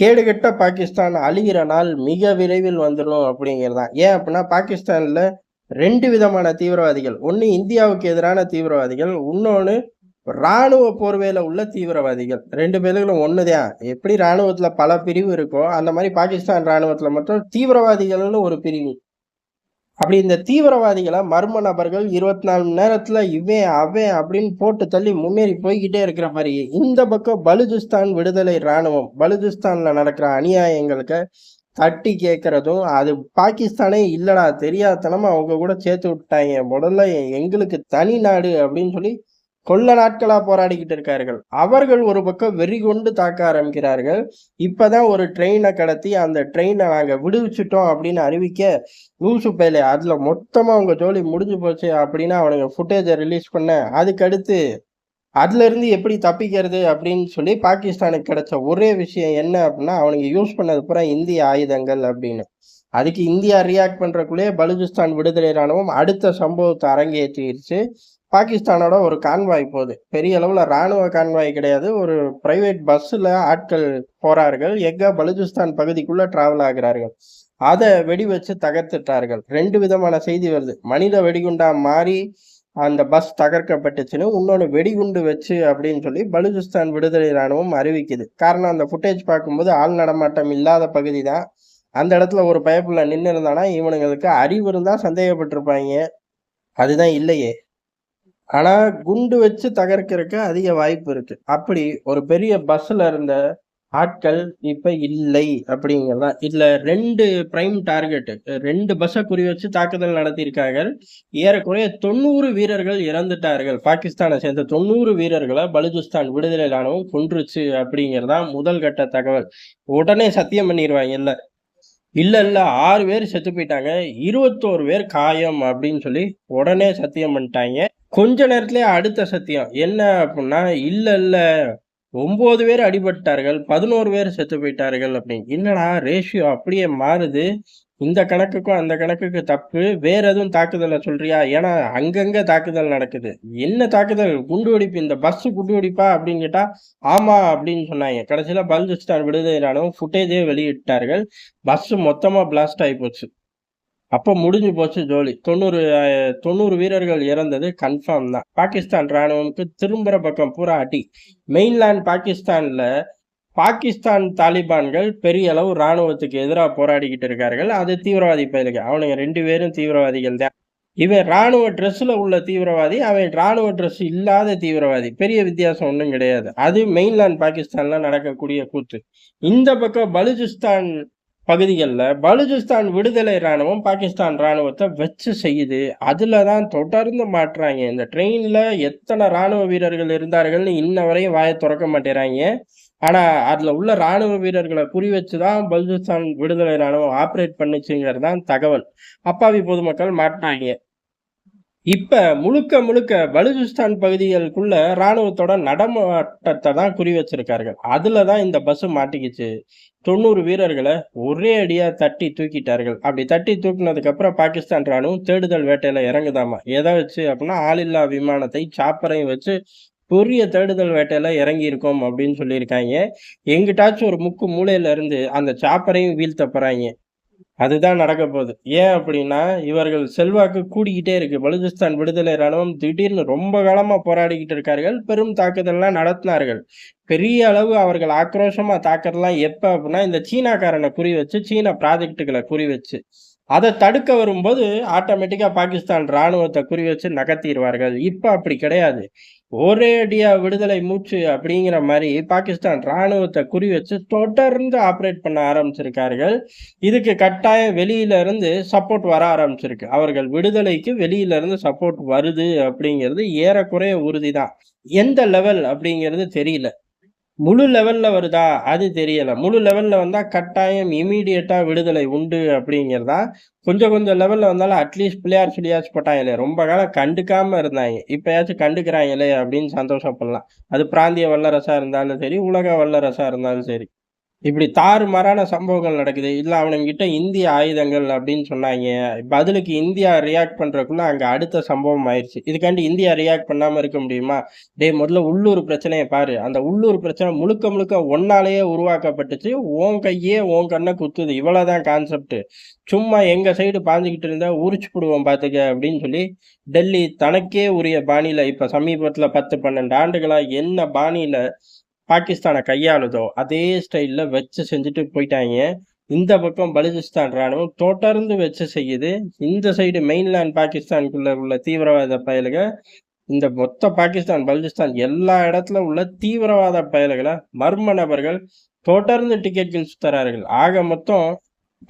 கேடுகட்ட பாகிஸ்தான் அழிகிற நாள் மிக விரைவில் வந்துடும் அப்படிங்கிறதான். ஏன் அப்படின்னா பாகிஸ்தான்ல ரெண்டு விதமான தீவிரவாதிகள். ஒன்று இந்தியாவுக்கு எதிரான தீவிரவாதிகள் இன்னொன்று ராணுவ போர்வையில் உள்ள தீவிரவாதிகள். ரெண்டு பேர்களும் தான் எப்படி இராணுவத்தில் பல பிரிவு இருக்கோ அந்த மாதிரி பாகிஸ்தான் இராணுவத்தில் மட்டும் தீவிரவாதிகள்னு ஒரு பிரிவு. அப்படி இந்த தீவிரவாதிகளை மர்ம நபர்கள் இருபத்தி நாலு மணி நேரத்தில் இவன் அவன் அப்படின்னு போட்டு தள்ளி முன்னேறி போய்கிட்டே இருக்கிற மாதிரி இந்த பக்கம் பலுஜிஸ்தான் விடுதலை ராணுவம் பலுஜிஸ்தான்ல நடக்கிற அநியாயங்களுக்கு தட்டி கேட்கறதும் அது பாகிஸ்தானே இல்லடா தெரியாதனமா அவங்க கூட சேர்த்து விட்டாங்க முதல்ல எங்களுக்கு தனி நாடு அப்படின்னு சொல்லி கொல்ல நாட்களா போராடிக்கிட்டு இருக்கார்கள். அவர்கள் ஒரு பக்கம் வெறி கொண்டு தாக்க ஆரம்பிக்கிறார்கள். இப்பதான் ஒரு ட்ரெயினை கடத்தி அந்த ட்ரெயினை நாங்க விடுவிச்சிட்டோம் அப்படின்னு அறிவிக்க நியூஸ் பேல அதுல மொத்தமா அவங்க ஜோலி முடிஞ்சு போச்சு அப்படின்னு அவனுங்க ஃபுட்டேஜை ரிலீஸ் பண்ண அதுக்கடுத்து அதுல இருந்து எப்படி தப்பிக்கிறது அப்படின்னு சொல்லி பாகிஸ்தானுக்கு கிடைச்ச ஒரே விஷயம் என்ன அப்படின்னா அவனுங்க யூஸ் பண்ணது பூரா இந்திய ஆயுதங்கள் அப்படின்னு. அதுக்கு இந்தியா ரியாக்ட் பண்றதுக்குள்ளேயே பலுஜிஸ்தான் விடுதலை ராணுவம் அடுத்த சம்பவத்தை அரங்கேற்றிருச்சு. பாகிஸ்தானோட ஒரு கான்வாய் போகுது. பெரிய அளவுல ராணுவ கான்வாய் கிடையாது. ஒரு பிரைவேட் பஸ்ஸில் ஆட்கள் போறார்கள். எங்கே பலுஜிஸ்தான் பகுதிக்குள்ள டிராவல் ஆகிறார்கள். அதை வெடி வச்சு தகர்த்துட்டார்கள். ரெண்டு விதமான செய்தி வருது. மனித வெடிகுண்டா மாறி அந்த பஸ் தகர்க்கப்பட்டுச்சுன்னு இன்னொன்று வெடிகுண்டு வச்சு அப்படின்னு சொல்லி பலுஜிஸ்தான் விடுதலை ராணுவம் அறிவிக்குது. காரணம் அந்த ஃபுட்டேஜ் பார்க்கும்போது ஆள் நடமாட்டம் இல்லாத பகுதி தான் அந்த இடத்துல ஒரு பயப்புள்ள நின்று இருந்தானா இவனுங்களுக்கு அறிவு இருந்தால் சந்தேகப்பட்டிருப்பாங்க. அதுதான் இல்லையே. ஆனால் குண்டு வச்சு தகர்க்கிறதுக்கு அதிக வாய்ப்பு இருக்குது அப்படி ஒரு பெரிய பஸ்ஸில் இருந்த ஆட்கள் இப்ப இல்லை அப்படிங்கிறதா? இதுல ரெண்டு பிரைம் டார்கெட் ரெண்டு பஸ்ஸை குறி வச்சு தாக்குதல் நடத்தியிருக்காங்க ஏறக்குறைய தொண்ணூறு வீரர்கள் இறந்துட்டார்கள். பாகிஸ்தானை சேர்ந்த தொண்ணூறு வீரர்களை பலுஜிஸ்தான் விடுதலை ராணுவம் கொன்றுச்சு அப்படிங்கிறதா முதல் கட்ட தகவல். உடனே சத்தியம் பண்ணிடுவாங்க இல்ல. இல்ல இல்ல ஆறு பேர் செத்து போயிட்டாங்க. இருபத்தோரு பேர் காயம் அப்படின்னு சொல்லி உடனே சத்தியம் பண்ணிட்டாங்க. கொஞ்ச நேரத்திலே அடுத்த சத்தியம். என்ன அப்படின்னா இல்ல இல்ல ஒம்பது பேர் அடிபட்டார்கள் பதினோரு பேர் செத்து போயிட்டார்கள் அப்படின்னு என்னடா ரேஷியோ அப்படியே மாறுது. இந்த கணக்குக்கும் அந்த கணக்குக்கு தப்பு. வேற எதுவும் தாக்குதலை சொல்றியா? ஏன்னா அங்கங்க தாக்குதல் நடக்குது. என்ன தாக்குதல்? குண்டு வெடிப்பு. இந்த பஸ் குண்டு வெடிப்பா அப்படின்னு கேட்டா ஆமா அப்படின்னு சொன்னாங்க. கடைசியில பலுச்சிஸ்தான் விடுதலை ராணுவம் ஃபுட்டேஜே வெளியிட்டார்கள். பஸ் மொத்தமா பிளாஸ்ட் ஆகி போச்சு. அப்போ முடிஞ்சு போச்சு ஜோலி. தொண்ணூறு தொண்ணூறு வீரர்கள் இறந்தது கன்ஃபார்ம் தான். பாகிஸ்தான் ராணுவமுக்கு திரும்புற பக்கம் பூரா அடி. மெயின்லேண்ட் பாகிஸ்தானில் பாகிஸ்தான் தாலிபான்கள் பெரிய அளவு ராணுவத்துக்கு எதிராக போராடிக்கிட்டு இருக்கார்கள். அது தீவிரவாதி பயிலுக்கு அவனுங்க ரெண்டு பேரும் தீவிரவாதிகள் தான். இவன் ராணுவ ட்ரெஸ்ஸில் உள்ள தீவிரவாதி அவன் ராணுவ ட்ரெஸ் இல்லாத தீவிரவாதி. பெரிய வித்தியாசம் ஒன்றும் கிடையாது. அது மெயின்லேண்ட் பாகிஸ்தான்ல நடக்கக்கூடிய கூத்து. இந்த பக்கம் பலுச்சிஸ்தான் பகுதிகளில் பலுஜிஸ்தான் விடுதலை ராணுவம் பாகிஸ்தான் ராணுவத்தை வச்சு செய்யுது. அதில் தான் தொடர்ந்து மாட்டுறாங்க இந்த ட்ரெயினில் எத்தனை ராணுவ வீரர்கள் இருந்தார்கள்னு இன்ன வரையும் வாயை திறக்க மாட்டேறாங்க. ஆனால் அதில் உள்ள ராணுவ வீரர்களை குறி வச்சு தான் பலுஜிஸ்தான் விடுதலை ராணுவம் ஆப்ரேட் பண்ணுச்சுங்கிறது தான் தகவல். அப்பாவி பொதுமக்கள் மாட்டினாங்க இப்ப முழுக்க முழுக்க பலுஜிஸ்தான் பகுதிகளுக்குள்ள ராணுவத்தோட நடமாட்டத்தை தான் குறி வச்சிருக்கார்கள். அதில் தான் இந்த பஸ் மாட்டிக்கிச்சு. தொண்ணூறு வீரர்களை ஒரே அடியா தட்டி தூக்கிட்டார்கள். அப்படி தட்டி தூக்கினதுக்கப்புறம் பாகிஸ்தான் ராணுவம் தேடுதல் வேட்டையில இறங்குதாமா? எதை வச்சு அப்படின்னா ஆளில்லா விமானத்தை சாப்பரையும் வச்சு பெரிய தேடுதல் வேட்டையில இறங்கி இருக்கோம் அப்படின்னு சொல்லியிருக்காங்க. எங்கிட்டாச்சும் ஒரு முக்கு மூலையில இருந்து அந்த சாப்பரையும் வீழ்த்த போறாங்க. அதுதான் நடக்க போகுது. ஏன் அப்படின்னா இவர்கள் செல்வாக்கு கூடிக்கிட்டே இருக்கு. பலுச்சிஸ்தான் விடுதலை ராணுவம் திடீர்னு ரொம்ப காலமா போராடிக்கிட்டு இருக்கார்கள். பெரும் தாக்குதல்லாம் நடத்தினார்கள். பெரிய அளவு அவர்கள் ஆக்ரோஷமா தாக்குறதுலாம் எப்ப அப்படின்னா இந்த சீனாக்காரனை குறி வச்சு சீன ப்ராஜெக்டுகளை குறி வச்சு. அதை தடுக்க வரும்போது ஆட்டோமேட்டிக்காக பாகிஸ்தான் ராணுவத்தை குறி வச்சு நகர்த்திடுவார்கள். இப்போ அப்படி கிடையாது. ஒரே விடுதலை மூச்சு அப்படிங்கிற மாதிரி பாகிஸ்தான் ராணுவத்தை குறி வச்சு தொடர்ந்து ஆப்ரேட் பண்ண ஆரம்பிச்சிருக்கார்கள். இதுக்கு கட்டாயம் வெளியிலேருந்து சப்போர்ட் வர ஆரம்பிச்சிருக்கு. அவர்கள் விடுதலைக்கு வெளியில இருந்து சப்போர்ட் வருது அப்படிங்கிறது ஏறக்குறைய உறுதி தான் எந்த லெவல் அப்படிங்கிறது தெரியல. முழு லெவல்ல வருதா? அது தெரியலை. முழு லெவலில் வந்தால் கட்டாயம் இமீடியட்டாக விடுதலை உண்டு அப்படிங்கிறதா? கொஞ்சம் கொஞ்சம் லெவலில் வந்தாலும் அட்லீஸ்ட் பிள்ளையார் சொல்லியாச்சும் போட்டாங்களே. ரொம்ப காலம் கண்டுக்காமல் இருந்தாங்க. இப்போயாச்சும் கண்டுக்கிறாங்களே அப்படின்னு சந்தோஷப்படலாம். அது பிராந்திய வல்லரசா இருந்தாலும் சரி உலக வல்லரசாக இருந்தாலும் சரி. இப்படி தாறுமாறான சம்பவங்கள் நடக்குது. இல்லை அவனுங்கிட்ட இந்திய ஆயுதங்கள் அப்படின்னு சொன்னாங்க பதிலுக்கு இந்தியா ரியாக்ட் பண்ணுறக்குள்ள அங்கே அடுத்த சம்பவம் ஆயிடுச்சு இதுக்காண்டி இந்தியா ரியாக்ட் பண்ணாமல் இருக்க முடியுமா? டே முதல்ல உள்ளூர் பிரச்சனையை பாரு. அந்த உள்ளூர் பிரச்சனை முழுக்க முழுக்க ஒன்னாலேயே உருவாக்கப்பட்டுச்சு. உன் கையே உன் கண்ணை குத்துது. இவ்வளோதான் கான்செப்ட். சும்மா எங்கள் சைடு பாஞ்சுக்கிட்டு இருந்தால் உரிச்சு போடுவோம் பார்த்துக்க அப்படின்னு சொல்லி டெல்லி தனக்கே உரிய பாணியில் இப்போ சமீபத்தில் பத்து பன்னெண்டு ஆண்டுகளாக என்ன பாணியில் பாகிஸ்தானை கையாளுதோ, அதே ஸ்டைலில் வச்சு செஞ்சுட்டு போயிட்டாங்க இந்த பக்கம் பலுச்சிஸ்தான் ராணுவம் தொடர்ந்து வச்சு செய்யுது. இந்த சைடு மெயின்லேண்ட் பாகிஸ்தானுக்குள்ள உள்ள தீவிரவாத பயலுக, இந்த மொத்த பாகிஸ்தான், பலுச்சிஸ்தான் எல்லா இடத்துல உள்ள தீவிரவாத பயல்களை மர்ம நபர்கள் தொடர்ந்து டிக்கெட்கள் சுத்தறார்கள். ஆக மொத்தம்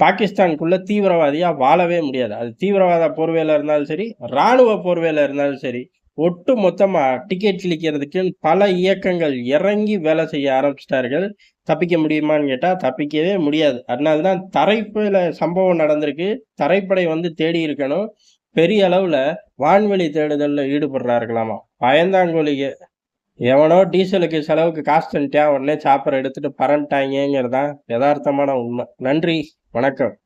பாகிஸ்தானுக்குள்ள தீவிரவாதியாக வாழவே முடியாது. அது தீவிரவாத போர்வையில் இருந்தாலும் சரி, இராணுவ போர்வையில் இருந்தாலும் சரி, ஒட்டு மொத்தமாக டிக்கெட் கிழிக்கிறதுக்குன்னு பல இயக்கங்கள் இறங்கி வேலை செய்ய ஆரம்பிச்சிட்டார்கள் தப்பிக்க முடியுமான்னு கேட்டால் தப்பிக்கவே முடியாது. அதனால தான் தரைப்பில் சம்பவம் நடந்திருக்கு. தரைப்படை வந்து தேடி இருக்கணும். பெரிய அளவில் வான்வெளி தேடுதலில் ஈடுபடுறார்களாமா. பயந்தாங்கோலிக. எவனோ டீசலுக்கு செலவுக்கு காசு தந்துட்டான். உடனே சாப்பர எடுத்துட்டு பறந்துட்டாய்ங்கங்கிறது தான் யதார்த்தமான உண்மை நன்றி, வணக்கம்.